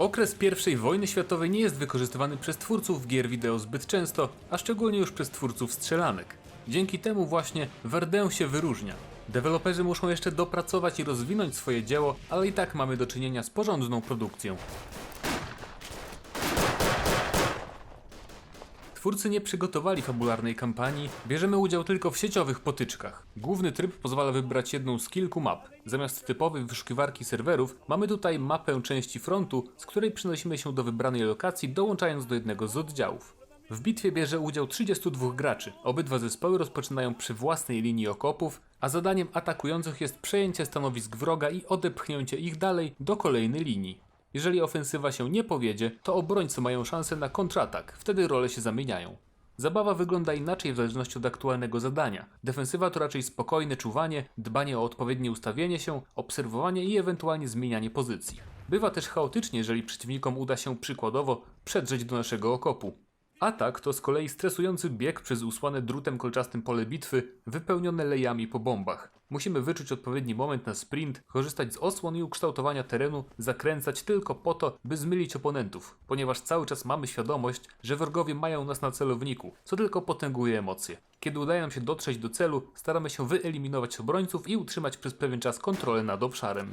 Okres I wojny światowej nie jest wykorzystywany przez twórców gier wideo zbyt często, a szczególnie już przez twórców strzelanek. Dzięki temu właśnie Verdun się wyróżnia. Deweloperzy muszą jeszcze dopracować i rozwinąć swoje dzieło, ale i tak mamy do czynienia z porządną produkcją. Twórcy nie przygotowali fabularnej kampanii, bierzemy udział tylko w sieciowych potyczkach. Główny tryb pozwala wybrać jedną z kilku map. Zamiast typowej wyszukiwarki serwerów, mamy tutaj mapę części frontu, z której przenosimy się do wybranej lokacji, dołączając do jednego z oddziałów. W bitwie bierze udział 32 graczy. Obydwa zespoły rozpoczynają przy własnej linii okopów, a zadaniem atakujących jest przejęcie stanowisk wroga i odepchnięcie ich dalej do kolejnej linii. Jeżeli ofensywa się nie powiedzie, to obrońcy mają szansę na kontratak, wtedy role się zamieniają. Zabawa wygląda inaczej w zależności od aktualnego zadania. Defensywa to raczej spokojne czuwanie, dbanie o odpowiednie ustawienie się, obserwowanie i ewentualnie zmienianie pozycji. Bywa też chaotycznie, jeżeli przeciwnikom uda się przykładowo przedrzeć do naszego okopu. Atak to z kolei stresujący bieg przez usłane drutem kolczastym pole bitwy, wypełnione lejami po bombach. Musimy wyczuć odpowiedni moment na sprint, korzystać z osłon i ukształtowania terenu, zakręcać tylko po to, by zmylić oponentów, ponieważ cały czas mamy świadomość, że wrogowie mają nas na celowniku, co tylko potęguje emocje. Kiedy udaje nam się dotrzeć do celu, staramy się wyeliminować obrońców i utrzymać przez pewien czas kontrolę nad obszarem.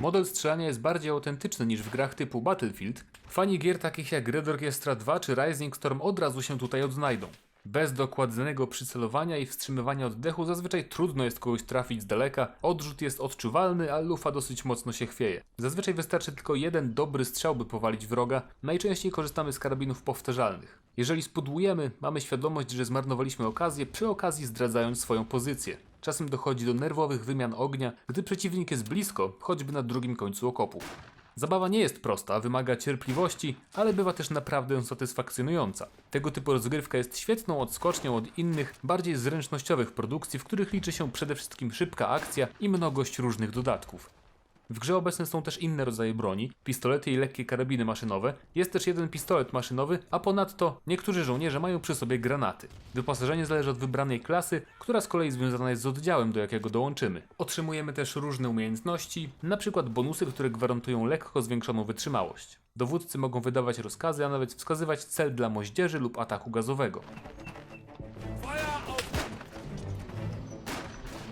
Model strzelania jest bardziej autentyczny niż w grach typu Battlefield. Fani gier takich jak Red Orchestra 2 czy Rising Storm od razu się tutaj odnajdą. Bez dokładnego przycelowania i wstrzymywania oddechu zazwyczaj trudno jest kogoś trafić z daleka, odrzut jest odczuwalny, a lufa dosyć mocno się chwieje. Zazwyczaj wystarczy tylko jeden dobry strzał, by powalić wroga, najczęściej korzystamy z karabinów powtarzalnych. Jeżeli spudłujemy, mamy świadomość, że zmarnowaliśmy okazję, przy okazji zdradzając swoją pozycję. Czasem dochodzi do nerwowych wymian ognia, gdy przeciwnik jest blisko, choćby na drugim końcu okopu. Zabawa nie jest prosta, wymaga cierpliwości, ale bywa też naprawdę satysfakcjonująca. Tego typu rozgrywka jest świetną odskocznią od innych, bardziej zręcznościowych produkcji, w których liczy się przede wszystkim szybka akcja i mnogość różnych dodatków. W grze obecne są też inne rodzaje broni, pistolety i lekkie karabiny maszynowe, jest też jeden pistolet maszynowy, a ponadto niektórzy żołnierze mają przy sobie granaty. Wyposażenie zależy od wybranej klasy, która z kolei związana jest z oddziałem, do jakiego dołączymy. Otrzymujemy też różne umiejętności, np. bonusy, które gwarantują lekko zwiększoną wytrzymałość. Dowódcy mogą wydawać rozkazy, a nawet wskazywać cel dla moździerzy lub ataku gazowego.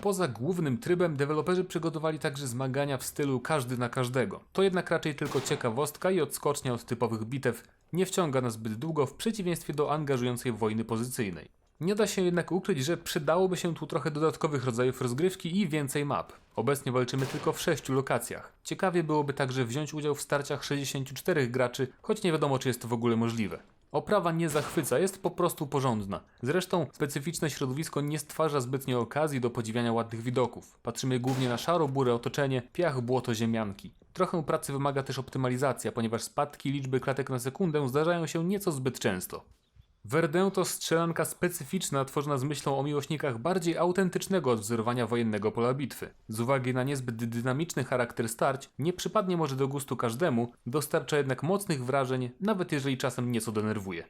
Poza głównym trybem deweloperzy przygotowali także zmagania w stylu każdy na każdego. To jednak raczej tylko ciekawostka i odskocznia od typowych bitew. Nie wciąga nas zbyt długo w przeciwieństwie do angażującej wojny pozycyjnej. Nie da się jednak ukryć, że przydałoby się tu trochę dodatkowych rodzajów rozgrywki i więcej map. Obecnie walczymy tylko w 6 lokacjach. Ciekawie byłoby także wziąć udział w starciach 64 graczy, choć nie wiadomo czy jest to w ogóle możliwe. Oprawa nie zachwyca, jest po prostu porządna. Zresztą specyficzne środowisko nie stwarza zbytnio okazji do podziwiania ładnych widoków. Patrzymy głównie na szaro burę otoczenie, piach, błoto, ziemianki. Trochę pracy wymaga też optymalizacja, ponieważ spadki liczby klatek na sekundę zdarzają się nieco zbyt często. Verdun to strzelanka specyficzna, tworzona z myślą o miłośnikach bardziej autentycznego odwzorowania wojennego pola bitwy. Z uwagi na niezbyt dynamiczny charakter starć, nie przypadnie może do gustu każdemu, dostarcza jednak mocnych wrażeń, nawet jeżeli czasem nieco denerwuje.